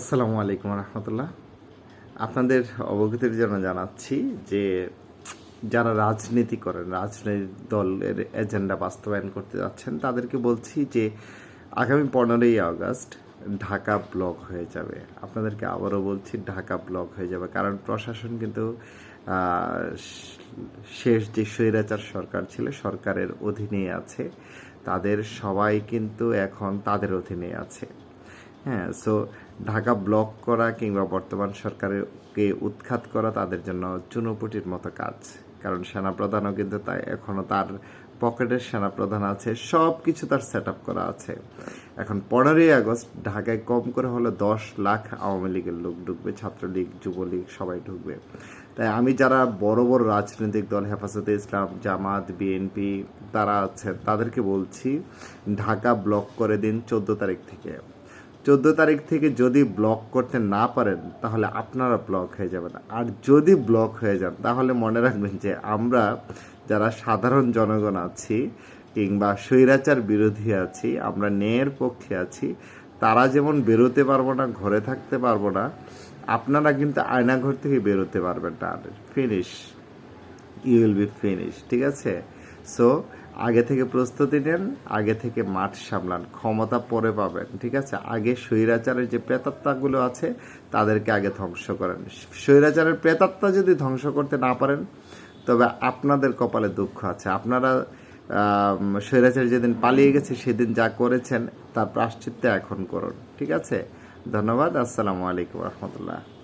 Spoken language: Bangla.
আসসালামু আলাইকুম রহমতুল্লাহ। আপনাদের অবগতির জন্য জানাচ্ছি যে যারা রাজনীতি করেন, রাজনৈতিক দলের এজেন্ডা বাস্তবায়ন করতে যাচ্ছেন, তাদেরকে বলছি যে আগামী পনেরোই আগস্ট ঢাকা ব্লক হয়ে যাবে। আপনাদেরকে আবারও বলছি ঢাকা ব্লক হয়ে যাবে কারণ প্রশাসন কিন্তু শেষ যে স্বৈরাচার সরকার ছিল, সরকারের অধীনে আছে। তাদের সবাই কিন্তু এখন তাদের অধীনে আছে। হ্যাঁ সো ঢাকা ব্লক করা কিংবা বর্তমান সরকারকে উৎখাত করা তাদের জন্য চুনোপুটির মতো কাজ। কারণ সেনাপ্রধানও কিন্তু তাই এখনও তার পকেটের সেনাপ্রধান আছে সব কিছু তার সেট করা আছে। এখন পনেরোই আগস্ট, ঢাকায় কম করে হলে দশ লাখ আওয়ামী লীগের লোক ঢুকবে, ছাত্রলীগ, যুবলীগ, সবাই ঢুকবে। তাই আমি যারা বড় বড় রাজনৈতিক দল, হেফাজতে ইসলাম, জামাত, বিএনপি তারা আছে তাদেরকে বলছি, ঢাকা ব্লক করে দিন চোদ্দ তারিখ থেকে। চোদ্দ তারিখ থেকে যদি ব্লক করতে না পারেন, তাহলে আপনারা ব্লক হয়ে যাবেন। আর যদি ব্লক হয়ে যান, তাহলে মনে রাখবেন যে আমরা যারা সাধারণ জনগণ আছি কিংবা স্বৈরাচার বিরোধী আছি, আমরা ন্যায়ের পক্ষে আছি, তারা যেমন বেরোতে পারব না, ঘরে থাকতে পারব না, আপনারা কিন্তু আয়নাঘর থেকে বেরোতে পারবেন না। Finish you will be finish ঠিক আছে? সো আগে থেকে প্রস্তুতি নেন, আগে থেকে মাঠ সামলান, ক্ষমতা পরে পাবেন, ঠিক আছে? আগে স্বৈরাচারের যে প্রেতাত্মাগুলো আছে, তাদেরকে আগে ধ্বংস করেন। স্বৈরাচারের প্রেতাত্মা যদি ধ্বংস করতে না পারেন, তবে আপনাদের কপালে দুঃখ আছে। আপনারা স্বৈরাচার যেদিন পালিয়ে গেছে, সেদিন যা করেছেন, তার প্রাশ্চিত্য এখন করুন, ঠিক আছে? ধন্যবাদ। আসসালামু আলাইকুম রহমতুল্লাহ।